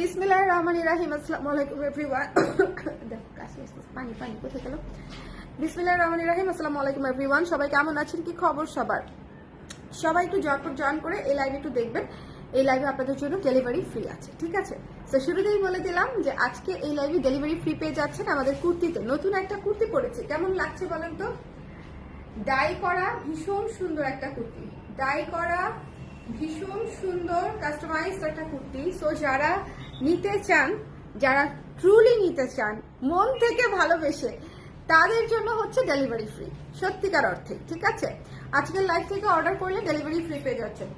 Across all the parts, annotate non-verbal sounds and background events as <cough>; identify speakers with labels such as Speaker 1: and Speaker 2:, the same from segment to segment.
Speaker 1: বিসমিল্লাহির রহমানির রহিম। আসসালামু আলাইকুম, এভরিওয়ান। দেখো কাশি পানি পানি, কোথায় গেল? বিসমিল্লাহির রহমানির রহিম, আসসালামু আলাইকুম, এভরিওয়ান। সবাই কেমন আছেন? কি খবর সবার? সবাই একটু জটপট জয়েন করে এই লাইভে একটু দেখবেন। এই লাইভে আপনাদের জন্য ডেলিভারি ফ্রি আছে, ঠিক আছে? তো শুরুতেই বলে দিলাম যে আজকে এই লাইভে ডেলিভারি ফ্রি পেয়ে যাচ্ছেন আমাদের কুর্তিতে। নতুন একটা কুর্তি পড়েছে কেমন লাগছে বলেন তো? ডাই করা ভীষণ সুন্দর একটা কুর্তি। ডাই করা ভীষণ সুন্দর কাস্টমাইজড একটা কুর্তি। সো যারা নিতে চান, যারা ট্রুলি নিতে চান, মন থেকে ভালোবেসে, তাদের জন্য হচ্ছে ডেলিভারি ফ্রি সত্যিকার অর্থে, ঠিক আছে? আজকের লাইভ থেকে অর্ডার করলে ডেলিভারি ফ্রি পেয়ে যাচ্ছেন।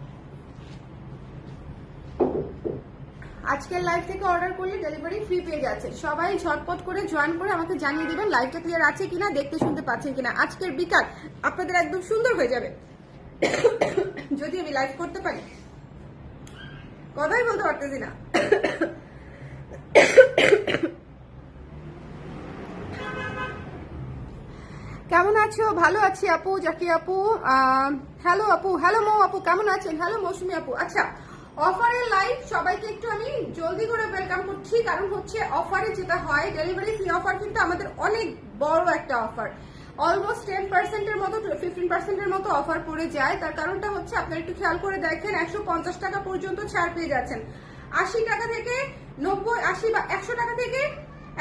Speaker 1: আজকের লাইভ থেকে অর্ডার করলে ডেলিভারি ফ্রি পেয়ে যাচ্ছে সবাই ঝটপট করে জয়েন করে আমাকে জানিয়ে দেবেন লাইভটা ক্লিয়ার আছে কিনা, দেখতে শুনতে পাচ্ছেন কিনা। আজকের বিকাল আপনাদের একদম সুন্দর হয়ে যাবে। <coughs> যদি আমি লাইভ করতে পারি কথাই বলতে পারতেছি না। কেমন আছো? ভালো আছি আপু, জাকি আপু হ্যালো আপু হ্যালো মৌ আপু, কেমন আছেন? হ্যালো মৌসুমি আপু। আচ্ছা অফারের লাইভ সবাইকে একটু আমি জলদি করে ওয়েলকাম করছি। কারণ হচ্ছে অফারে যেটা হয় ডেলিভারি ফ্রি অফার কিন্তু আমাদের অনেক বড় একটা অফার অলমোস্ট টেন পার্সেন্টের মতো ফিফটিন পার্সেন্টের মতো অফার পড়ে যায়। তার কারণটা হচ্ছে আপনারা একটু খেয়াল করে দেখেন, একশো পঞ্চাশ টাকা পর্যন্ত ছাড় পেয়ে যাচ্ছেন। আশি টাকা থেকে নব্বই, আশি বা একশো টাকা থেকে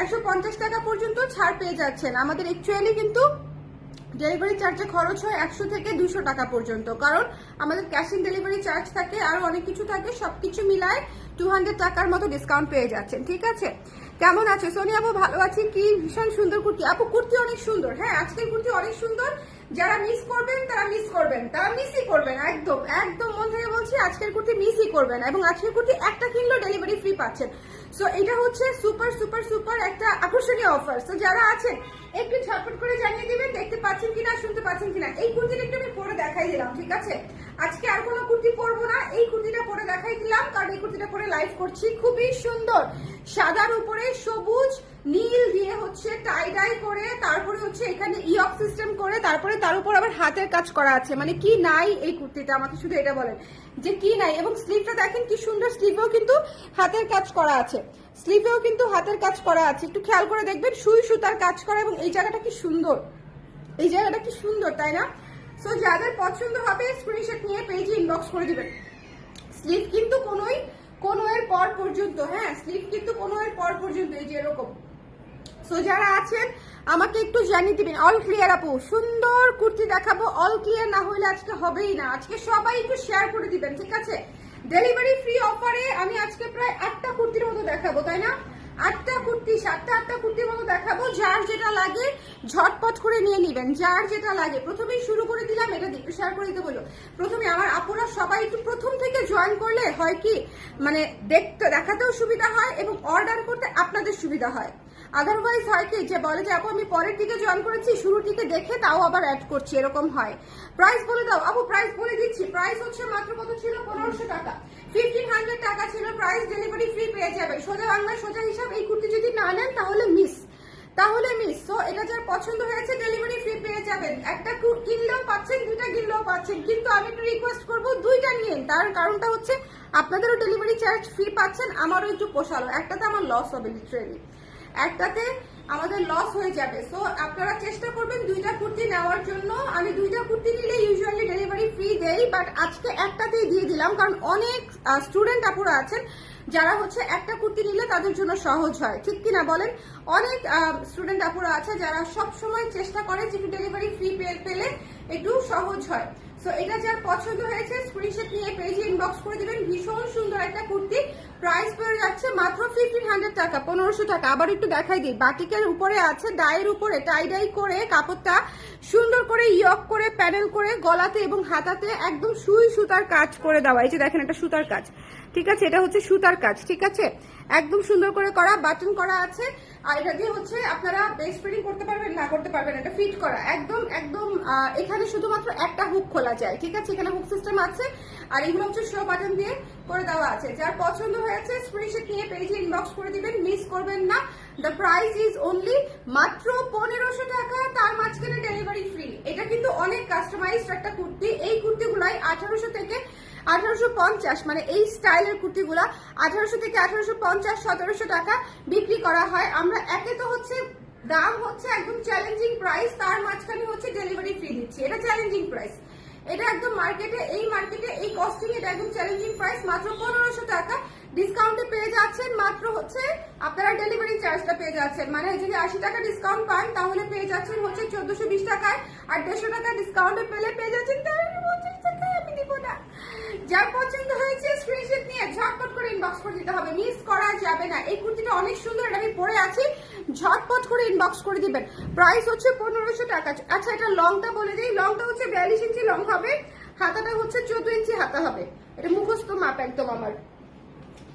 Speaker 1: একশো পঞ্চাশ টাকা পর্যন্ত ছাড় পেয়ে যাচ্ছেন। আমাদের অ্যাকচুয়ালি কিন্তু ডেলিভারি চার্জে খরচ হয় একশো থেকে দুশো টাকা পর্যন্ত। কারণ আমাদের ক্যাশ ইন ডেলিভারি চার্জ থাকে, আরও অনেক কিছু থাকে, সবকিছু মিলায় টু হান্ড্রেড টাকার মতো ডিসকাউন্ট পেয়ে যাচ্ছেন, ঠিক আছে? কেমন আছে? সোনি আপু, ভালো আছি কি? ভীষণ সুন্দর কুর্তি। আপু, কুর্তি অনেক সুন্দর। হ্যাঁ আজকের কুর্তি অনেক সুন্দর। যারা মিস করবেন, তারা মিস করবেন। তারা মিসই করবেন, একদম একদম মন থেকে বলছি আজকের কুর্তি মিসই করবেন এবং আজকের কুর্তি একটা কিনলেও ডেলিভারি ফ্রি পাচ্ছেন। সো এটা হচ্ছে সুপার সুপার সুপার একটা আকর্ষণীয় অফার সো যারা আছেন, একটু ঝটপট করে জানিয়ে দিবেন, দেখতে পাচ্ছেন কিনা, শুনতে পাচ্ছেন কিনা। এই কুর্তিটা একটু আমি পরে দেখাই দিলাম, ঠিক আছে? আজকে আর কোনো কুর্তি পরবো না। এই কুর্তিটা পরে দেখাই দিলাম, কারণ এই কুর্তিটা পরে লাইভ করছি। খুবই সুন্দর। সাদার উপরে সবুজ, নীল দিয়ে হচ্ছে টাই ডাই করে, তারপরে হচ্ছে এখানে ইয়ক সিস্টেম করে, তারপরে তার উপর আবার হাতের কাজ করা আছে। মানে কি নাই এই কুর্তিটা, আমাকে শুধু এটা বলেন। যে কি নাই, এবং স্লিভটা দেখেন কি সুন্দর স্লিভেও কিন্তু হাতের কাজ করা আছে। স্লিভেও কিন্তু হাতের কাজ করা আছে। একটু খেয়াল করে দেখবেন, সুই সুতার কাজ করা এবং এই জায়গাটা কি সুন্দর। এই জায়গাটা কি সুন্দর, তাই না? সো যাদের পছন্দ হবে স্ক্রিনশট নিয়ে পেজে ইনবক্স করে দিবেন। স্লিভ কিন্তু কোনোই কোনো এর পর পর্যন্ত হ্যাঁ স্লিভ কিন্তু কোনো এর পর পর্যন্ত, এই যে এরকম। সো যারা আছেন, আমাকে একটু জানিয়ে দিবেন অল ক্লিয়ার আপু। সুন্দর কুর্তি দেখাবো অল ক্লিয়ার না হইলে আজকে হবেই না। আজকে সবাই একটু শেয়ার করে দিবেন, ঠিক আছে? ডেলিভারি ফ্রি অফারে আমি আজকে প্রায় আটটা কুর্তির মতো দেখাবো, তাই না? আটটা কুর্তি, সাতটা, আটটা কুর্তির মতো দেখাবো। যার যেটা লাগে, ঝটপট করে নিয়ে নিবেন। যার যেটা লাগে। প্রথমেই শুরু করে দিলাম, এটা শেয়ার করে দিতে বলো প্রথমে আমার আপুরা সবাই একটু প্রথম থেকে জয়েন করলে হয় কি মানে দেখতে, দেখাতেও সুবিধা হয় এবং অর্ডার করতে আপনাদের সুবিধা হয়। আদারওয়াইজ হয় কি যে বলে যে, আপু, আমি পরের দিকে জয়েন করেছি শুরুর দিকে দেখে তাও আবার অ্যাড করছি, এরকম হয়। প্রাইস বলে দাও। আপু প্রাইস বলে দিচ্ছি। প্রাইস হচ্ছে মাত্র কত ছিল? পনেরোশো টাকা। ফিফটিন হান্ড্রেড টাকা ছিল প্রাইস ডেলিভারি ফ্রি পেয়ে যাবে। সোজা বাংলা সোজা হিসাব, এই কুর্তি যদি না নেন, তাহলে মিস তাহলে মিস সো এটা যার পছন্দ হয়েছে ডেলিভারি ফ্রি পেয়ে যাবেন। একটা কিনলেও পাচ্ছেন, দুইটা কিনলেও পাচ্ছেন। কিন্তু আমি একটু রিকোয়েস্ট করব, দুইটা নিয়ে তার কারণটা হচ্ছে, আপনাদেরও ডেলিভারি চার্জ ফ্রি পাচ্ছেন, আমারও একটু পোষালো। একটাতে আমার লস হবে লিটারেলি একটাতে আমাদের লস হয়ে যাবে। সো আপনারা চেষ্টা করবেন দুইটা কুর্তি নেওয়ার জন্য। আমি দুইটা কুর্তি নিলে ইউজুয়ালি ডেলিভারি ফ্রি দেই বাট আজকে একটাতেই দিয়ে দিলাম, কারণ অনেক স্টুডেন্ট আপুরা আছেন। যারা হচ্ছে একটা কুর্তি নিলে তাদের জন্য সহজ হয়। ঠিক কিনা বলেন? অনেক স্টুডেন্ট আপুরা আছে যারা সব সময় চেষ্টা করে যে ডেলিভারি ফ্রি পেলে একটু সহজ হয়। সো এটা যার পছন্দ হয়েছে স্ক্রিনশট নিয়ে পেজে ইনবক্স করে দিবেন। ভীষণ সুন্দর একটা কুর্তি। প্রাইস পড়ে যাচ্ছে মাত্র ফিফটিন হান্ড্রেড টাকা, পনেরোশো টাকা। আবার একটু দেখাই দিই। বাটিকের উপরে আছে ডায়ের উপরে টাই ডাই করে কাপড়টা সুন্দর করে ইয়ক করে প্যানেল করে গলাতে এবং হাতাতে একদম সুই সুতার কাজ করে দেওয়া। এই যে দেখেন একটা সুতার কাজ। ঠিক আছে? এটা হচ্ছে সুতার কাজ, ঠিক আছে? একদম সুন্দর করে করা বাটন করা আছে। আর এটা দিয়ে হচ্ছে আপনারা বেস ফিটিং করতে পারবেন, না করতে পারবেন, এটা ফিট করা। একদম একদম এখানে শুধুমাত্র একটা হুক খোলা যায়, ঠিক আছে? এখানে হুক সিস্টেম আছে। আর এগুলো হচ্ছে শো বাটন দিয়ে করে দেওয়া আছে। যার পছন্দ হয়েছে স্ক্রিনশট নিয়ে পেজে ইনবক্স করে দিবেন মিস করবেন না। দ্য প্রাইস ইজ অনলি মাত্র পনেরোশো টাকা, তার মাঝখানে ডেলিভারি ফ্রি এটা কিন্তু অনেক কাস্টমাইজড একটা কুর্তি। এই কুর্তিগুলাই আঠারোশো থেকে আঠারোশো পঞ্চাশ মানে এই স্টাইলের কুর্তিগুলা আঠারোশো থেকে আঠারোশো পঞ্চাশ, সতেরোশো টাকা বিক্রি করা হয়। আমরা একে তো হচ্ছে দাম হচ্ছে একদম চ্যালেঞ্জিং প্রাইস তার মাঝখানে হচ্ছে ডেলিভারি ফ্রি দিচ্ছি। এটা চ্যালেঞ্জিং প্রাইস এটা একদম মার্কেটে এই মার্কেটে এই কস্টিং এটা একদম চ্যালেঞ্জিং প্রাইস মাত্র পনেরোশো টাকা ডিসকাউন্টে পেয়ে যাচ্ছেন। মাত্র হচ্ছে আপনারা ডেলিভারি চার্জটা পেয়ে যাচ্ছেন। মানে যদি আশি টাকা ডিসকাউন্ট পান, তাহলে পেয়ে যাচ্ছেন হচ্ছে চোদ্দশো বিশ টাকায়। আর দেড়শো টাকা ডিসকাউন্টে পেলে পেয়ে যাচ্ছেন তেরোশো পঞ্চাশ টাকায়। আমি দিব না। যার পছন্দ হয়েছে স্ক্রিনশট নিয়ে ঝটপট করে ইনবক্স করে দিতে হবে। মিস করা যাবে না। এই কুর্তিটা অনেক সুন্দর, এটা আমি পরে আছি। ঝটপট করে ইনবক্স করে দিবেন। প্রাইস হচ্ছে পনেরোশো টাকা। আচ্ছা এটা লংটা বলে দিই। লংটা হচ্ছে বিয়াল্লিশ ইঞ্চি লং হবে। হাতাটা হচ্ছে চোদ্দ ইঞ্চি হাতা হবে। এটা মুখস্থ মাপ একদম আমার।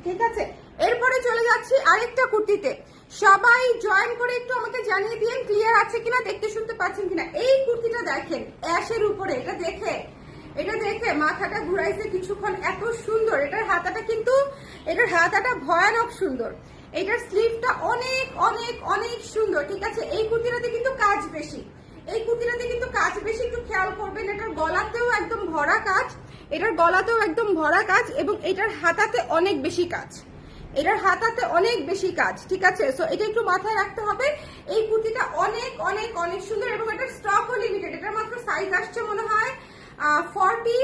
Speaker 1: ঠিক আছে? এরপরে চলে যাচ্ছি আরেকটা কুর্তিতে। সবাই জয়েন করে একটু আমাকে জানিয়ে দিন ক্লিয়ার আছে কিনা, দেখতে শুনতে পাচ্ছেন কিনা। এই কুর্তিটা দেখেন অ্যাশের উপরে, এটা দেখে। এটা দেখে মাথাটা ঘুরাইছে কিছুক্ষণ, এত সুন্দর। এটার হাতাটা কিন্তু, এটার হাতাটা ভয়ানক সুন্দর। এটার স্লিভটা অনেক অনেক অনেক সুন্দর, ঠিক আছে? এই কুর্তিটাতে কিন্তু কাজ বেশি। এই কুর্তিটাতে কিন্তু কাজ বেশি, একটু খেয়াল করবেন, এটার গলাতেও একদম ভরা কাজ। এটার গলাতেও একদম ভরা কাজ এবং এটার হাতাতে অনেক বেশি কাজ। এটার হাতাতে অনেক বেশি কাজ, ঠিক আছে? সো এটা একটু মাথায় রাখতে হবে। এই কুর্তিটা অনেক অনেক অনেক সুন্দর এবং এটার স্টকও লিমিটেড এটার মাত্র সাইজ আসছে মনে হয় forty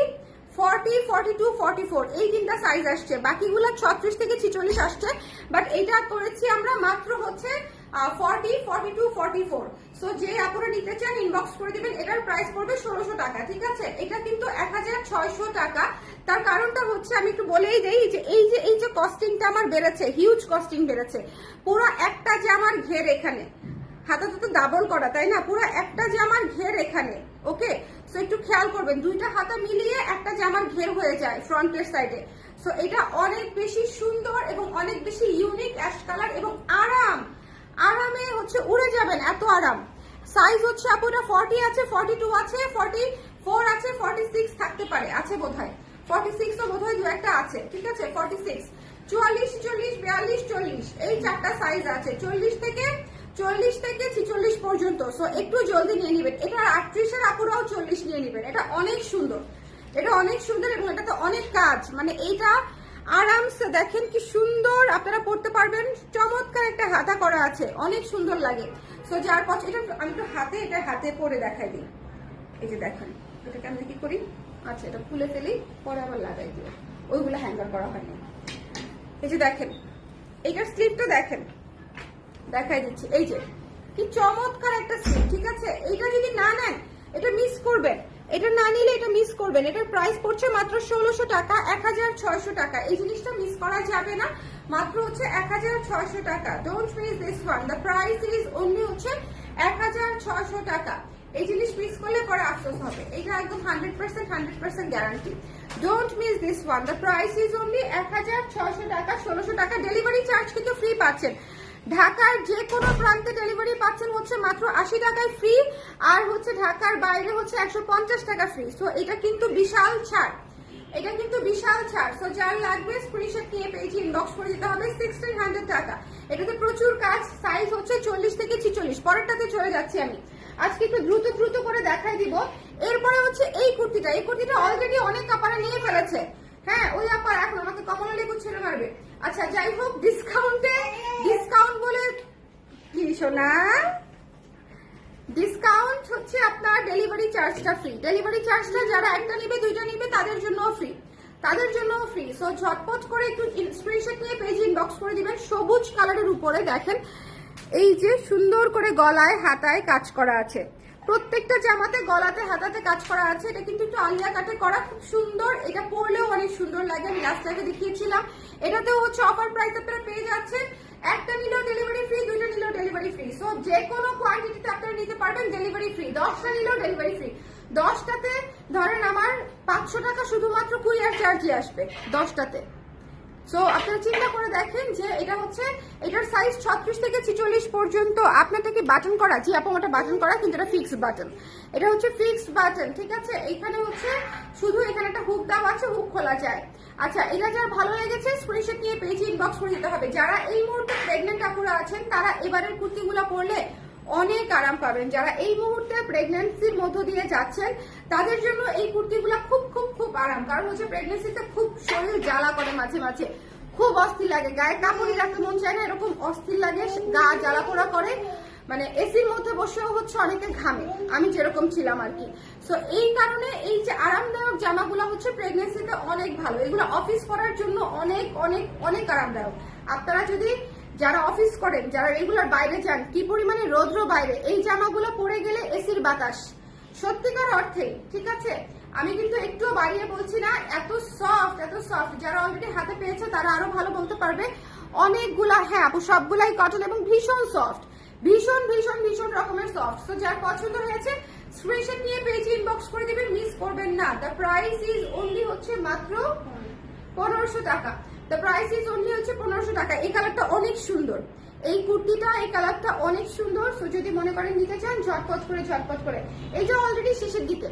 Speaker 1: forty forty two forty four এই তিনটা সাইজ আসছে। বাকিগুলো ছত্রিশ থেকে ছিচল্লিশ আসছে বাট এটা করেছি আমরা মাত্র হচ্ছে forty forty two forty four so যে আপনারা নিতে চান ইনবক্স করে দিবেন। এটার প্রাইস পড়বে ষোলোশো টাকা, ঠিক আছে? এটা কিন্তু এক হাজার ছয়শো টাকা। তার কারণটা হচ্ছে, আমি একটু বলেই দেই যে এই যে এই যে কস্টিংটা আমার বেড়েছে হিউজ কস্টিং বেড়েছে, পুরো একটা জামার ঘের এখানে। হাতাতে তো ডাবল করা, তাই না? পুরো একটা জামার ঘের এখানে ওকে সো একটু খেয়াল করবেন, দুইটা হাতা মিলিয়ে একটা জামার ঘের হয়ে যায় ফ্রন্টের সাইডে সো এটা অনেক বেশি সুন্দর এবং অনেক বেশি ইউনিক অ্যাশ কালার এবং আরাম, আরামে হচ্ছে উড়ে যাবেন, এত আরাম। সাইজ হচ্ছে আপুটা ফর্টি আছে ফর্টি টু আছে ফর্টি ফোর আছে ফর্টি সিক্স থাকতে পারে, আছে বোধ হয় ফর্টি সিক্স তো বোধ হয় দু একটা আছে, ঠিক আছে? ফর্টি সিক্স চুয়াল্লিশ, চল্লিশ, বিয়াল্লিশ, চল্লিশ, এই চারটা সাইজ আছে। চল্লিশ থেকে চল্লিশ থেকে ছিচল্লিশ পর্যন্ত সো একটু জলদি নিয়ে নেবেন। এটা আটত্রিশের আপুরাও চল্লিশ নিয়ে নেবেন। এটা অনেক সুন্দর। এটা অনেক সুন্দর এবং এটাতে অনেক কাজ। মানে এইটা আরামসে দেখেন কি সুন্দর আপনারা পড়তে পারবেন। চমৎকার একটা হাতা করা আছে। অনেক সুন্দর লাগে। সো যার পছ, এটা আমি একটু হাতে, এটা হাতে পরে দেখাই দিই। এই যে দেখেন, এটাকে আমি কি করি? আচ্ছা এটা খুলে ফেলি, পরে আবার লাগাই দিই। ওইগুলো হ্যাঙ্গার করা হয়নি। এই যে দেখেন, এইটার স্লিপটা দেখেন। দেখাই দিচ্ছি। এই যে, কি চমৎকার একটা স্লিপ ঠিক আছে? এইটা যদি না নেন, এটা মিস করবেন। এটা না নিলে এটা মিস করবেন। এটার প্রাইস পড়ছে মাত্র ষোলোশো টাকা এক হাজার ছয়শো টাকা। এই জিনিসটা মিস করা যাবে না। মাত্র হচ্ছে এক হাজার ছয়শো টাকা। Don't miss this one the price is only হচ্ছে এক হাজার ছয়শো টাকা। এই জিনিস মিস করলে পরে আফসোস হবে। এটা একদম hundred percent hundred percent guarantee don't miss this one the price is only এক হাজার ছয়শো টাকা, ষোলোশো টাকা। ডেলিভারি চার্জ কিন্তু ফ্রি পাচ্ছেন। ঢাকার যে কোনো প্রান্তে ডেলিভারি পাচ্ছেন হচ্ছে মাত্র আশি টাকায় ফ্রি আর হচ্ছে ঢাকার বাইরে হচ্ছে একশো পঞ্চাশ টাকা ফ্রি সো এটা কিন্তু বিশাল ছাড়। এটা কিন্তু বিশাল ছাড়। সো যার লাগবে স্ক্রিনশট নিয়ে পেয়েছি ইনবক্স করে দিতে হবে সিক্সটিন হান্ড্রেড টাকা। এটাতে প্রচুর কাজ সাইজ হচ্ছে চল্লিশ থেকে ছিচল্লিশ। পরেরটাতে চলে যাচ্ছি আমি। আজকে একটু দ্রুত দ্রুত করে দেখাই দিব। এরপরে হচ্ছে এই কুর্তিটা। এই কুর্তিটা অলরেডি অনেক কাপারা নিয়ে ফেলেছে। হ্যাঁ ওই আপার এখন আমাকে কমলা লেবু ছেড়ে মারবে। আচ্ছা যাই হোক ডিসকাউন্টে ডিসকাউন্ট বলে কি শোনা ডিসকাউন্ট হচ্ছে আপনার ডেলিভারি চার্জটা ফ্রি ডেলিভারি চার্জটা যারা একটা নিবে, দুইটা নিবে, তাদের জন্য ফ্রি তাদের জন্য ফ্রি সো ঝটপট করে একটু স্ক্রিনশট নিয়ে পেজ ইনবক্স করে দিবেন। সবুজ কালারের উপরে দেখেন, এই যে সুন্দর করে গলায়, হাতায় কাজ করা আছে। প্রত্যেকটা জামাতে, গলাতে, হাতাতে কাজ করা আছে। এটা কিন্তু একটু আলিয়া কাটে করা, খুব সুন্দর। এটা পরলেও অনেক সুন্দর লাগে। আমি লাস্ট টাইমে দেখিয়েছিলাম। এটাতেও হচ্ছে অফার প্রাইস আপনারা পেয়ে যাচ্ছেন। একটা নিলেও ডেলিভারি ফ্রি দুইটা নিলেও ডেলিভারি ফ্রি সো যে কোনো কোয়ান্টিটিতে আপনারা নিতে পারবেন ডেলিভারি ফ্রি দশটা নিলেও ডেলিভারি ফ্রি দশটাতে ধরেন আমার পাঁচশো টাকা শুধুমাত্র কুরিয়ার চার্জই আসবে। দশটাতে। সো আপনারা চিন্তা করে দেখেন যে এটা হচ্ছে, এটার সাইজ ছত্রিশ থেকে ছিচল্লিশ পর্যন্ত আপনারটা কি বাটন করা। জি আপু ওটা বাটন করা, কিন্তু এটা ফিক্সড বাটন এটা হচ্ছে ফিক্সড বাটন ঠিক আছে? এইখানে হচ্ছে শুধু এখানে একটা হুক দেওয়া আছে হুক খোলা যায়। আচ্ছা এটা যার ভালো লেগেছে স্ক্রিনশট নিয়ে পেজে ইনবক্স করে দিতে হবে। যারা এই মুহূর্তে প্রেগনেন্ট আপুরা আছেন, তারা এবারের কুর্তিগুলো পরলে অনেক আরাম পাবেন। যারা এই মুহূর্তে প্রেগন্যান্সির মধ্য দিয়ে যাচ্ছেন, তাদের জন্য এই কুর্তিগুলো খুব খুব খুব আরাম। কারণ হচ্ছে প্রেগন্যান্সিতে খুব শরীর জ্বালা করে মাঝে মাঝে। খুব অস্থির লাগে। গায়ে কাপড়ই রাখতে মন চায় না, এরকম অস্থির লাগে, গা জ্বালা পোড়া করে। মানে এসির মধ্যে বসেও হচ্ছে অনেকে ঘামে। আমি যেরকম ছিলাম আর কি। সো এই কারণে এই যে আরামদায়ক জামাগুলো হচ্ছে প্রেগনেন্সিতে অনেক ভালো। এগুলো অফিস করার জন্য অনেক অনেক অনেক আরামদায়ক। আপনারা যদি যারা অফিস করেন, যারা রেগুলার বাইরে যান, কি পরিমাণে রৌদ্র বাইরে? এই জামাগুলো পরে গেলে এসির বাতাস। সত্যিকার অর্থে, ঠিক আছে? আমি কিন্তু একটু বাড়িয়ে বলছি না, এত সফট এত সফট যারা অলরেডি হাতে পেয়েছে, তারা আরও ভালো বলতে পারবে। অনেকগুলা হ্যাঁ আপু, সবগুলাই কটন এবং ভীষণ সফট ভীষণ ভীষণ ভীষণ রকমের সফট তো যার পছন্দ হয়েছে স্ক্রিনশট নিয়ে পেজ ইনবক্স করে দিবেন মিস করবেন না। দ্য প্রাইস ইজ অনলি হচ্ছে মাত্র পনেরোশো টাকা। দ্য প্রাইস ইজ অনলি হচ্ছে পনেরোশো টাকা। এই কালারটা অনেক সুন্দর। এই কুর্তিটা, এই কালারটা অনেক সুন্দর। সো যদি মনে করেন নিতে চান, ঝটপট করে ঝটপট করে। এটা অলরেডি শেষের দিকে।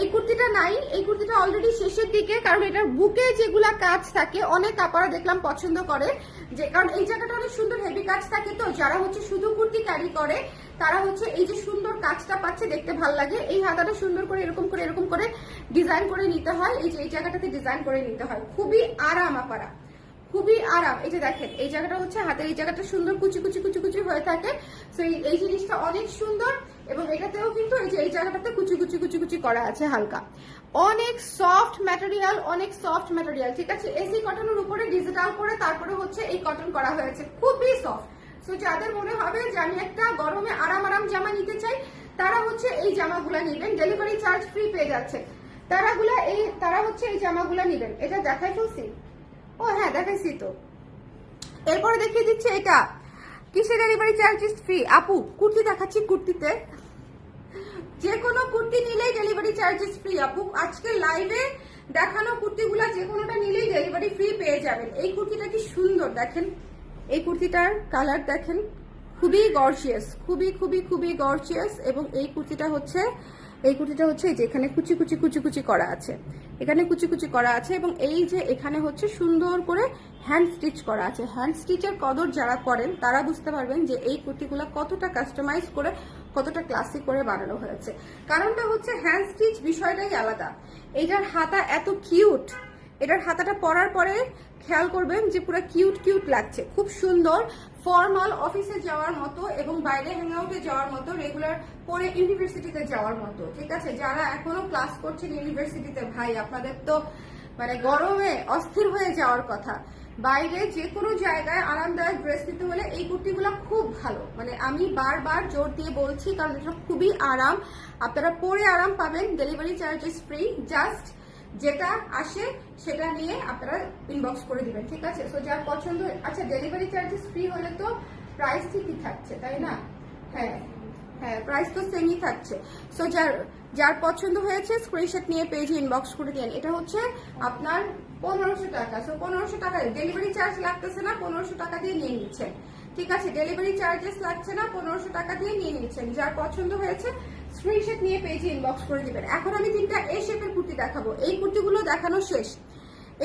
Speaker 1: এই কুর্তিটা নাই। এই কুর্তিটা অলরেডি শেষের দিকে। কারণ এটার বুকে যেগুলা কাজ থাকে, অনেক কাপড়া দেখলাম পছন্দ করে। যে, কারণ এই জায়গাটা অনেক সুন্দর হেভি কাজ থাকে তো। যারা হচ্ছে শুধু কুর্তি ক্যারি করে, তারা হচ্ছে এই যে সুন্দর কাজটা পাচ্ছে দেখতে ভালো লাগে। এই হাতাটা সুন্দর করে, এরকম করে এরকম করে ডিজাইন করে নিতে হয়। এই যে, এই জায়গাটাতে ডিজাইন করে নিতে হয়। খুবই আরাম আপারা খুবই আরাম। এই যে দেখেন, এই জায়গাটা হচ্ছে হাতের, এই জায়গাটা সুন্দর কুচি কুচি কুচি কুচি হয়ে থাকে। তো এই জিনিসটা অনেক সুন্দর এবং এটাতেও কিন্তু এই যে, এই জায়গাটাতে কুচি কুচি কুচি কুচি করা আছে হালকা। অনেক সফট ম্যাটেরিয়াল অনেক সফট ম্যাটেরিয়াল ঠিক আছে? এসি কটনের উপরে ডিজিটাল করে তারপরে হচ্ছে এই কটন করা হয়েছে। খুবই সফট সো যাদের মনে হবে যে আমি একটা গরমে আরাম আরাম জামা নিতে চাই, তারা হচ্ছে এই জামাগুলা নেবেন। ডেলিভারি চার্জ ফ্রি পেয়ে যাচ্ছে। তারাগুলা এই, তারা হচ্ছে এই জামাগুলা নেবেন। এটা দেখাই ফেলছি ও হ্যাঁ দেখাইছি তো। এরপরে দেখিয়ে দিচ্ছে এটা। কিসে ডেলিভারি চার্জেস ফ্রি আপু, কুর্তি দেখাচ্ছি কুর্তিতে। যে কোনো কুর্তি নিলেই ডেলিভারি চার্জেস ফ্রি আপু। আজকে লাইভে দেখানো কুর্তিগুলা যে কোনোটা নিলেই ডেলিভারি ফ্রি পেয়ে যাবেন। এই কুর্তিটা কি সুন্দর, দেখেন। এই কুর্তিটার কালার দেখেন। খুবই গর্জিয়াস খুবই খুবই খুবই গর্জিয়াস এবং এই কুর্তিটা হচ্ছে এই কুর্তিটা হচ্ছে এই যে এখানে কুচি কুচি কুচি কুচি করা আছে। এখানে কুচি কুচি করা আছে এবং এই যে এখানে হচ্ছে সুন্দর করে হ্যান্ড স্টিচ করা আছে। হ্যান্ড স্টিচের কদর যারা করেন, তারা বুঝতে পারবেন যে এই কুর্তিগুলো কতটা কাস্টমাইজ করে, কতটা ক্লাসিক করে বানানো হয়েছে। কারণটা হচ্ছে হ্যান্ড স্টিচ বিষয়টাই আলাদা। এইটার হাতা এত কিউট এটার হাতাটা পরার পরে খেয়াল করবেন যে পুরো কিউট কিউট লাগছে। খুব সুন্দর ফর্মাল অফিসে যাওয়ার মতো এবং বাইরে হ্যাংআউটে যাওয়ার মতো রেগুলার পরে ইউনিভার্সিটিতে যাওয়ার মতো, ঠিক আছে? যারা এখনও ক্লাস করছেন ইউনিভার্সিটিতে, ভাই, আপনাদের তো মানে গরমে অস্থির হয়ে যাওয়ার কথা। বাইরে যে কোনো জায়গায় আরামদায়ক ড্রেস নিতে হলে এই কুর্তিগুলো খুব ভালো। মানে আমি বারবার জোর দিয়ে বলছি, কারণ এটা খুবই আরাম। আপনারা পরে আরাম পাবেন ডেলিভারি চার্জেস ফ্রি জাস্ট যেটা আসে, সেটা নিয়ে আপনারা ইনবক্স করে দিবেন, ঠিক আছে? সো যার পছন্দ আচ্ছা ডেলিভারি চার্জেস ফ্রি হলে তো প্রাইস ঠিকই থাকছে, তাই না? হ্যাঁ হ্যাঁ প্রাইস তো সেমই থাকছে। সো যার যার পছন্দ হয়েছে স্ক্রিনশট নিয়ে পেজে ইনবক্স করে দিন এটা হচ্ছে আপনার পনেরোশো টাকা। সো পনেরোশো টাকা ডেলিভারি চার্জ লাগতেছে না, পনেরোশো টাকা দিয়ে নিয়ে নিচ্ছেন। ঠিক আছে ডেলিভারি চার্জেস লাগছে না, পনেরোশো টাকা দিয়ে নিয়ে নিচ্ছেন। যার পছন্দ হয়েছে স্ক্রিনশট নিয়ে পেজে ইনবক্স করে দিবেন। এখন আমি তিনটা এ শেপের কুর্তি দেখাবো। এই কুর্তিগুলো দেখানো শেষ।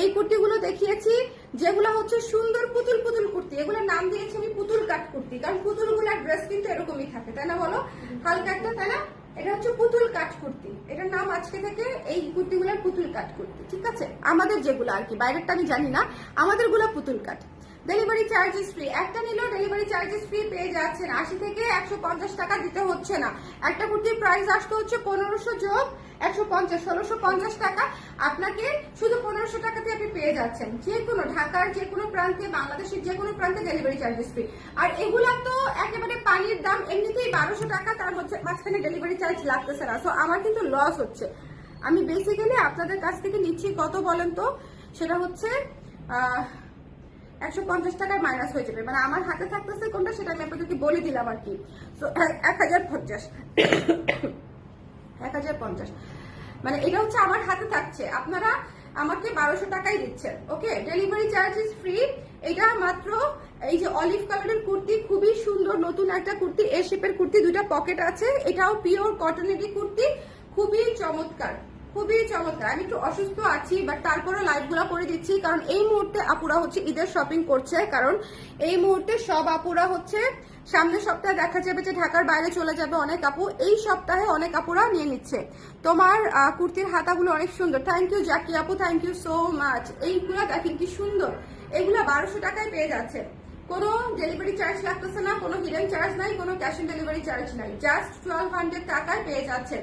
Speaker 1: এই কুর্তিগুলো দেখিয়েছি, যেগুলো হচ্ছে সুন্দর পুতুল পুতুল কুর্তি। এগুলোর নাম দিয়েছি আমি পুতুল কাট কুর্তি। কারণ পুতুলগুলার ড্রেস কিন্তু এরকমই থাকে, তাই না বলো? হালকা একটা, তাই না? এটা হচ্ছে পুতুল কাট কুর্তি। এটার নাম আজকে থেকে এই কুর্তিগুলোর পুতুল কাট কুর্তি, ঠিক আছে? আমাদের যেগুলো আর কি, বাইরেরটা আমি জানি না। আমাদেরগুলো পুতুল কাট। ডেলিভারি চার্জেস ফ্রি একটা নিলেও ডেলিভারি চার্জেস ফ্রি পেয়ে যাচ্ছেন। আশি থেকে একশো পঞ্চাশ টাকা দিতে হচ্ছে না। একটা কুর্তির প্রাইস আসতে হচ্ছে পনেরোশো যোগ একশো পঞ্চাশ, ষোলোশো পঞ্চাশ টাকা। আপনাকে শুধু পনেরোশো টাকাতে আপনি পেয়ে যাচ্ছেন। যে কোনো ঢাকার যে কোনো প্রান্তে, বাংলাদেশের যে কোনো প্রান্তে ডেলিভারি চার্জেস ফ্রি আর এগুলা তো একেবারে পানির দাম, এমনিতেই বারোশো টাকা, তার মধ্যে মাঝখানে ডেলিভারি চার্জ লাগতেছে না। সো আমার কিন্তু লস হচ্ছে। আমি বেসিক্যালি আপনাদের কাছ থেকে নিচ্ছি, কত বলেন তো? সেটা হচ্ছে একশো পঞ্চাশ টাকায় মাইনাস হয়ে যাবে। মানে আমার হাতে থাকতেছে কোনটা সেটা আমি আপনাদেরকে বলে দিলাম আর কি। তো এক হাজার পঞ্চাশ এক হাজার পঞ্চাশ মানে এটা হচ্ছে আমার হাতে থাকছে। আপনারা আমাকে বারোশো টাকাই দিচ্ছেন ওকে ডেলিভারি চার্জেস ফ্রি এটা মাত্র এই যে অলিভ কালারের কুর্তি, খুবই সুন্দর নতুন একটা কুর্তি এ শেপের কুর্তি দুটা পকেট আছে। এটাও পিওর কটনেরই কুর্তি, খুবই চমৎকার। খুবই চমৎকার। আমি একটু অসুস্থ আছি বাট তারপরে লাইভগুলো করে দিচ্ছি, কারণ এই মুহূর্তে আপুরা হচ্ছে ঈদের শপিং করছে, কারণ এই মুহূর্তে সব আপুরা হচ্ছে সামনের সপ্তাহে দেখা যাবে যে ঢাকার বাইরে চলে যাবে অনেক আপু, এই সপ্তাহে অনেক আপুরা নিয়ে নিচ্ছে। তোমার কুর্তির হাতাগুলো অনেক সুন্দর। থ্যাংক ইউ জাকি আপু থ্যাংক ইউ সো মাচ এইগুলা দেখেন কি সুন্দর। এগুলা বারোশো টাকায় পেয়ে যাচ্ছে। কোনো ডেলিভারি চার্জ লাগতেছে না, কোনো হিডেন চার্জ নাই, কোনো ক্যাশ অন ডেলিভারি চার্জ নাই। জাস্ট টুয়েলভ হান্ড্রেড টাকায় পেয়ে যাচ্ছেন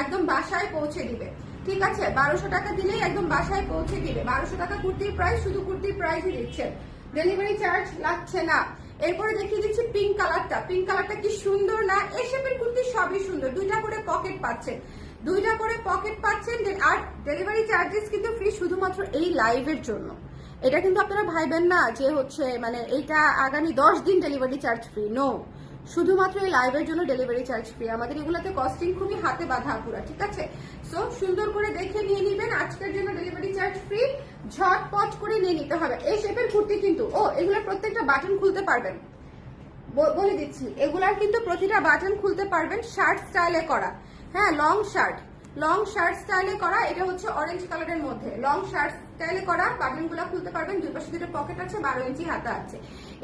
Speaker 1: একদম বাসায় পৌঁছে দিবে। ঠিক আছে? বারোশো টাকা দিলেই একদম বাসায় পৌঁছে দিবে। বারোশো টাকা কুর্তির প্রাইস শুধু কুর্তির প্রাইসই দিচ্ছেন। ডেলিভারি চার্জ লাগছে না। এরপরে দেখিয়ে দিচ্ছি পিঙ্ক কালারটা পিঙ্ক কালারটা কি সুন্দর না? এই শেপের কুর্তি সবই সুন্দর। দুইটা করে পকেট পাচ্ছেন। দুইটা করে পকেট পাচ্ছেন। আর ডেলিভারি চার্জেস কিন্তু ফ্রি শুধুমাত্র এই লাইভের জন্য। এটা কিন্তু আপনারা ভাইবেন না যে হচ্ছে মানে এইটা আগামী দশ দিন ডেলিভারি চার্জ ফ্রি নো শুধুমাত্র এই লাইভের জন্য ডেলিভারি চার্জ ফ্রি আমাদের এগুলোতে কস্টিং খুবই হাতে বাঁধা পুরা ঠিক আছে? সো সুন্দর করে দেখে নিয়ে নিবেন, আজকের জন্য ডেলিভারি চার্জ ফ্রি ঝটপট করে নিয়ে নিতে হবে। এই শেপের কুর্তি কিন্তু, ও, এগুলোর প্রত্যেকটা বাটন খুলতে পারবেন। বলে দিচ্ছি, এগুলার কিন্তু প্রতিটা বাটন খুলতে পারবেন শার্ট স্টাইলে করা। হ্যাঁ লং শার্ট লং শার্ট স্টাইলে করা, এটা হচ্ছে অরেঞ্জ কালারের মধ্যে। লং শার্ট স্টাইলে করা বাটনগুলো খুলতে পারবেন দুই পাশে দুটো পকেট আছে, বারো ইঞ্চি হাতা আছে।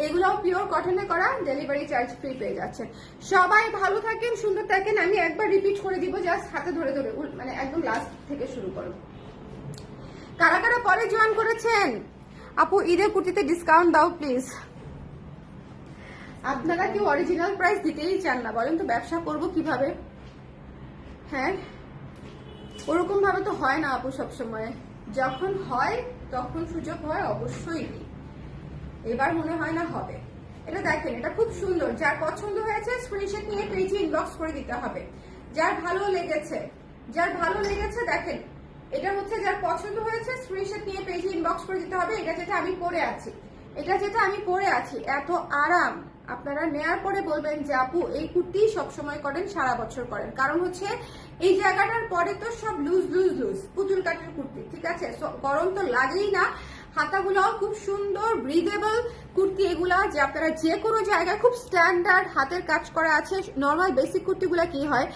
Speaker 1: এগুলোও পিওর কটনে করা ডেলিভারি চার্জ ফ্রি পেয়ে যাচ্ছেন। সবাই ভালো থাকেন, সুন্দর থাকেন, আমি একবার রিপিট করে দিব জাস্ট হাতে ধরে ধরে মানে একদম লাস্ট থেকে শুরু করো কারা কারা পরে জয়েন করেছেন? আপু, ঈদের কুর্তিতে ডিসকাউন্ট দাও প্লিজ আপনারা কি অরিজিনাল প্রাইস দিতেই চান না? বলেন তো, ব্যবসা করব কীভাবে? হ্যাঁ? ওরকম ভাবে তো হয় না আপু সবসময়। যখন হয়, তখন সুযোগ হয় অবশ্যই। এবার মনে হয় না হবে। এটা দেখেন, এটা খুব সুন্দর। যার পছন্দ হয়েছে স্ক্রিনশট নিয়ে পেজে ইনবক্স করে দিতে হবে। যার ভালো লেগেছে, যার ভালো লেগেছে, দেখেন, এটা হচ্ছে যার পছন্দ হয়েছে স্ক্রিনশট নিয়ে পেজে ইনবক্স করে দিতে হবে। এটা যেটা আমি পরে আছি। এটা যেটা আমি পরে আছি, এত আরাম। আপনারা নেয়ার পরে বলবেন যে, আপু, এই কুর্তি সবসময় করেন, সারা বছর করেন। কারণ হচ্ছে এই জায়গাটার পরে তো সব লুজ লুজ লুজ। পুতুল কাটের কুর্তি, ঠিক আছে? গরম তো লাগেই না। হাতাগুলোও খুব সুন্দর ব্রিদেবল কুর্তি এগুলা যে আপনারা যে কোনো জায়গায় খুব স্ট্যান্ডার্ড হাতের কাজ করা আছে। নর্মাল বেসিক কুর্তিগুলা কি হয়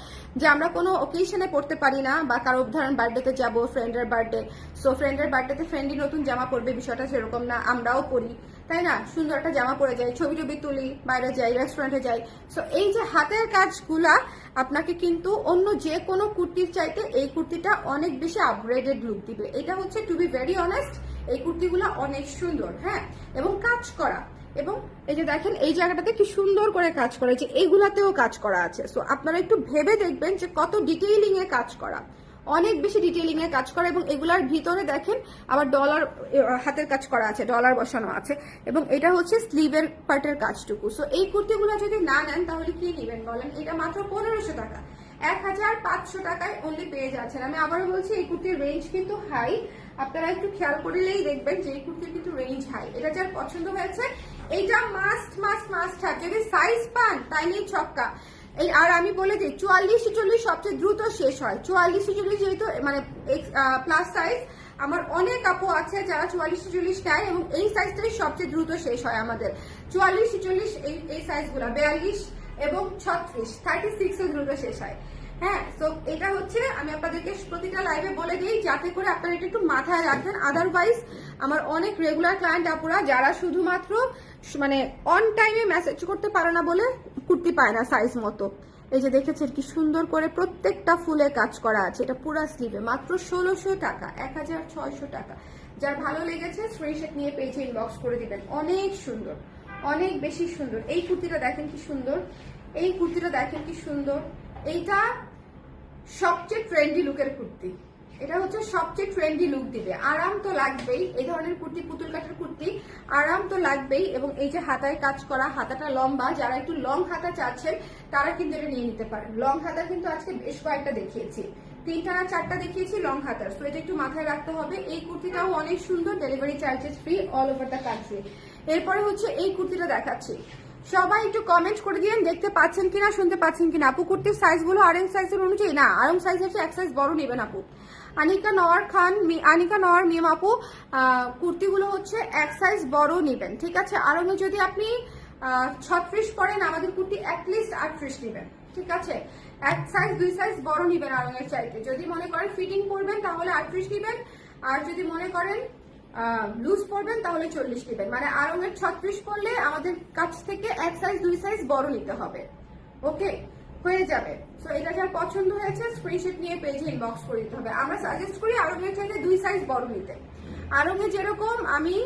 Speaker 1: যে আমরা কোনো ওকেশনে পড়তে পারি না বা কারও ধরেন বার্থডেতে যাব ফ্রেন্ডের বার্থডে সো ফ্রেন্ডের বার্থডেতে ফ্রেন্ডই নতুন জামা পরবে, বিষয়টা সেরকম না, আমরাও পরি, তাই না? সুন্দর একটা জামা পরে যাই, ছবি টবি তুলি, বাইরে যাই রেস্টুরেন্টে যাই। সো এই যে হাতের কাজগুলা, আপনাকে কিন্তু অন্য যে কোনো কুর্তির চাইতে এই কুর্তিটা অনেক বেশি আপগ্রেডেড লুক দিবে। এটা হচ্ছে টু বি ভেরি অনেস্ট এই কুর্তিগুলো অনেক সুন্দর হ্যাঁ? এবং কাজ করা। এবং এই যে দেখেন, এই জায়গাটাতে কি সুন্দর করে কাজ করা যে এইগুলাতেও কাজ করা আছে। সো আপনারা একটু ভেবে দেখবেন যে কত ডিটেইলিং এ কাজ করা। অনেক বেশি ডিটেইলিং এ কাজ করা এবং এগুলার ভিতরে দেখেন, আবার ডলার হাতের কাজ করা আছে ডলার বসানো আছে। এবং এটা হচ্ছে স্লিভের পার্টের কাজটুকু। সো এই কুর্তিগুলো যদি না নেন, তাহলে কি নেবেন বলেন? এটা মাত্র পনেরোশো টাকা। এক হাজার পাঁচশো টাকায় অনলি পেয়ে যাচ্ছেন। আমি আবারও বলছি, এই কুর্তির রেঞ্জ কিন্তু হাই আপনারা একটু খেয়াল করলেই দেখবেন যে এই কুর্তির কিন্তু রেঞ্জ হাই এটা যার পছন্দ হয়েছে, এইটা মাস্ট মাস্ট মাস্ট হ্যাভ যদি সাইজ পান, তাই নিয়ে ছক্কা। এই আর আমি বলে দিই, চুয়াল্লিশ চল্লিশ সবচেয়ে দ্রুত শেষ হয়। চুয়াল্লিশ চল্লিশ যেহেতু মানে প্লাস সাইজ আমার অনেক আপু আছে যারা চুয়াল্লিশ চল্লিশ নেয় এবং এই সাইজটাই সবচেয়ে দ্রুত শেষ হয় আমাদের। চুয়াল্লিশ চল্লিশ এই এই সাইজগুলো বিয়াল্লিশ এবং ছত্রিশ থার্টি সিক্স দ্রুত শেষ হয়। হ্যাঁ তো এটা হচ্ছে আমি আপনাদেরকে প্রতিটা লাইভে বলে দিই, যাতে করে আপনারা এটা একটু মাথায় রাখবেন। আদারওয়াইজ আমার অনেক রেগুলার ক্লায়েন্ট আপুরা, যারা শুধুমাত্র স- মানে অন টাইমে মেসেজ করতে পারে না বলে কুর্তি পায় না সাইজ মতো। এই যে দেখেছেন কি সুন্দর করে প্রত্যেকটা ফুলে কাজ করা আছে। এটা পুরা স্লিভে মাত্র ষোলোশো টাকা, এক হাজার ছয়শো টাকা। যার ভালো লেগেছে স্ক্রিনশট নিয়ে পেজে ইনবক্স করে দিবেন। অনেক সুন্দর, অনেক বেশি সুন্দর। এই কুর্তিটা দেখেন কি সুন্দর, এই কুর্তিটা দেখেন কি সুন্দর। এইটা সবচেয়ে ট্রেন্ডি লুকের কুর্তি। এটা হচ্ছে সবচেয়ে ট্রেন্ডি লুক দিবে। আরাম তো লাগবেই, এই ধরনের কুর্তি, পুতুল কাঠের কুর্তি, আরাম তো লাগবেই, এবং এই যে হাতায় কাজ করা, হাতাটা লম্বা, যারা একটু লং হাতা চাচ্ছেন, তারা কিন্তু এটা নিয়ে নিতে পারেন। লং হাতা কিন্তু আজকে বেশ কয়েকটা দেখিয়েছি। তিনটা না চারটা দেখিয়েছি লং হাতার। তো এটা একটু মাথায় রাখতে হবে। এই কুর্তিটাও অনেক সুন্দর delivery charges free all over the country এরপরে হচ্ছে এই কুর্তিটা দেখাচ্ছি। সবাই একটু কমেন্ট করে দিয়েন, দেখতে পাচ্ছেন কিনা, শুনতে পাচ্ছেন কিনা। আপু, কুর্তির সাইজগুলো আরএম সাইজের অনুযায়ী না আরএম সাইজ হচ্ছে এক সাইজ বড় নেবেন আপু। আনিকা নওয়ার খান আনিকা নওয়ার মিম আপু কুর্তিগুলো হচ্ছে এক সাইজ বড় নেবেন, ঠিক আছে? আরএমে যদি আপনি ছত্রিশ পরেন, আমাদের কুর্তি অ্যাটলিস্ট আটত্রিশ নেবেন, ঠিক আছে? এক সাইজ দুই সাইজ বড় নিবেন আরঙের চাইতে। যদি মনে করেন ফিটিং করবেন, তাহলে আটত্রিশ নিবেন। আর যদি মনে করেন লুজ পরবেন তাহলে চল্লিশ নেবেন। মানে আরঙের ছত্রিশ পরলে আমাদের কাছ থেকে এক সাইজ দুই সাইজ বড় নিতে হবে। ওকে হয়ে যাবে। সো এটা যার পছন্দ হয়েছে স্ক্রিনশট নিয়ে পেজে ইনবক্স করে দিতে হবে। আমরা সাজেস্ট করি আরঙের চাইতে দুই সাইজ বড় নিতে। আরঙে যেরকম আমি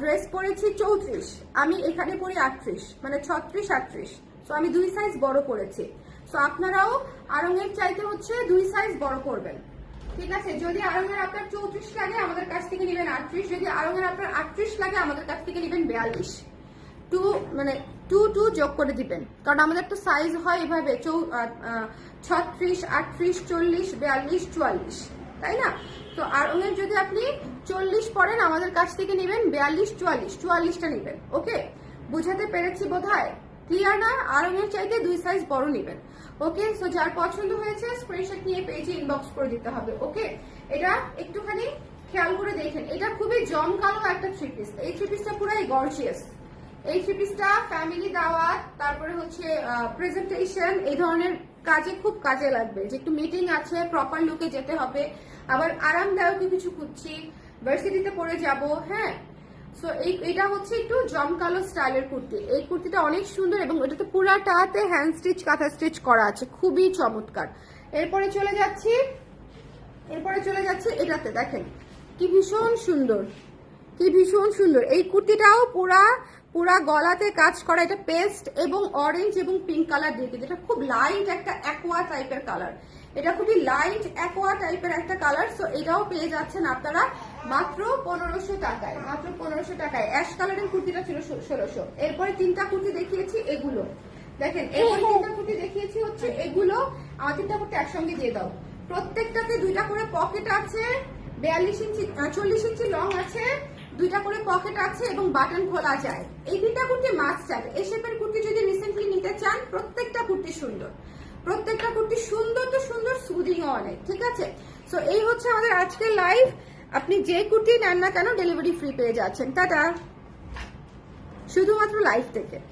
Speaker 1: ড্রেস পরেছি চৌত্রিশ, আমি এখানে পরি আটত্রিশ মানে ছত্রিশ, আটত্রিশ। সো আমি দুই সাইজ বড় করেছি। সো আপনারাও আরঙের চাইতে হচ্ছে দুই সাইজ বড় করবেন। ঠিক আছে, যদি আরঙের আপনার চৌত্রিশ লাগে আমাদের কাছ থেকে নেবেন আটত্রিশ, যদি আরঙের আপনার আটত্রিশ লাগে আমাদের কাছ থেকে নেবেন বিয়াল্লিশ। টু মানে টু টু যোগ করে দিবেন। কারণ আমাদের তো সাইজ হয় এভাবে, চৌ ছত্রিশ, আটত্রিশ, চল্লিশ, বিয়াল্লিশ, চুয়াল্লিশ। তাই না? তো আর যদি আপনি চল্লিশ পড়েন, আমাদের কাছ থেকে নেবেন বিয়াল্লিশ, চুয়াল্লিশ, চুয়াল্লিশটা নেবেন। ওকে? বুঝাতে পেরেছি বোধ হয় ক্লিয়ার না? আর চাইতে দুই সাইজ বড় নেবেন। ওকে সো যার পছন্দ হয়েছে স্ক্রিনশট নিয়ে পেজে ইনবক্স করে দিতে হবে ওকে এটা একটুখানি খেয়াল করে দেখেন, এটা খুবই জমকালো একটা থ্রি পিস এই থ্রি পিসটা পুরাই গর্জিয়াস এই থ্রি পিসটা ফ্যামিলি দাওয়াত তারপরে হচ্ছে প্রেজেন্টেশন এই ধরনের কাজে খুব কাজে লাগবে, যে একটু মিটিং আছে প্রপার লুকে যেতে হবে। আবার আরামদায়ক কিছু খুঁজছি ভার্সিটিতে পরে যাব হ্যাঁ? সো এই, এটা হচ্ছে একটু জমকালো স্টাইলের কুর্তি। এই কুর্তিটা অনেক সুন্দর এবং এটাতে পুরাটাতে হ্যান্ড স্টিচ কাঁথা স্টিচ করা আছে। খুবই চমৎকার। এরপরে চলে যাচ্ছি, এরপরে চলে যাচ্ছে এটাতে, দেখেন। কি ভীষণ সুন্দর। কি ভীষণ সুন্দর। এই কুর্তিটাও পুরা পুরা গলাতে কাজ করা। এটা পেস্ট এবং অরেঞ্জ এবং পিঙ্ক কালার দিয়ে কিন্তু এটা খুব লাইট একটা অ্যাকোয়া টাইপের কালার এটা খুবই লাইট অ্যাকোয়া টাইপের একটা কালার সো এটাও পেয়ে যাচ্ছেন আপনারা। মাত্র পনেরোশো টাকায় মাত্র পনেরোশো টাকায়। অ্যাশ কালারের কুর্তিটা ছিল ষোলোশো। এরপরে তিনটা কুর্তি দেখিয়েছি এগুলো। দেখেন এরপরে তিনটা কুর্তি দেখিয়েছি হচ্ছে এগুলো। আমার তিনটা কুর্তি একসঙ্গে দিয়ে দাও। প্রত্যেকটাতে দুইটা করে পকেট আছে বিয়াল্লিশ ইঞ্চি চল্লিশ ইঞ্চি লং আছে দুইটা করে পকেট আছে এবং বাটন খোলা যায়। এই তিনটা কুর্তি মাস্ট চাই এই শেপের কুর্তি যদি রিসেন্টলি নিতে চান প্রত্যেকটা কুর্তি সুন্দর। প্রত্যেকটা কুর্তি সুন্দর তো সুন্দর সুদিং অনেক ঠিক আছে? সো এই হচ্ছে আমাদের আজকের লাইভ আপনি যে কুর্তি নেন না কেন ডেলিভারি ফ্রি পেয়ে যাচ্ছেন। টাটা। শুধুমাত্র লাইফ থেকে।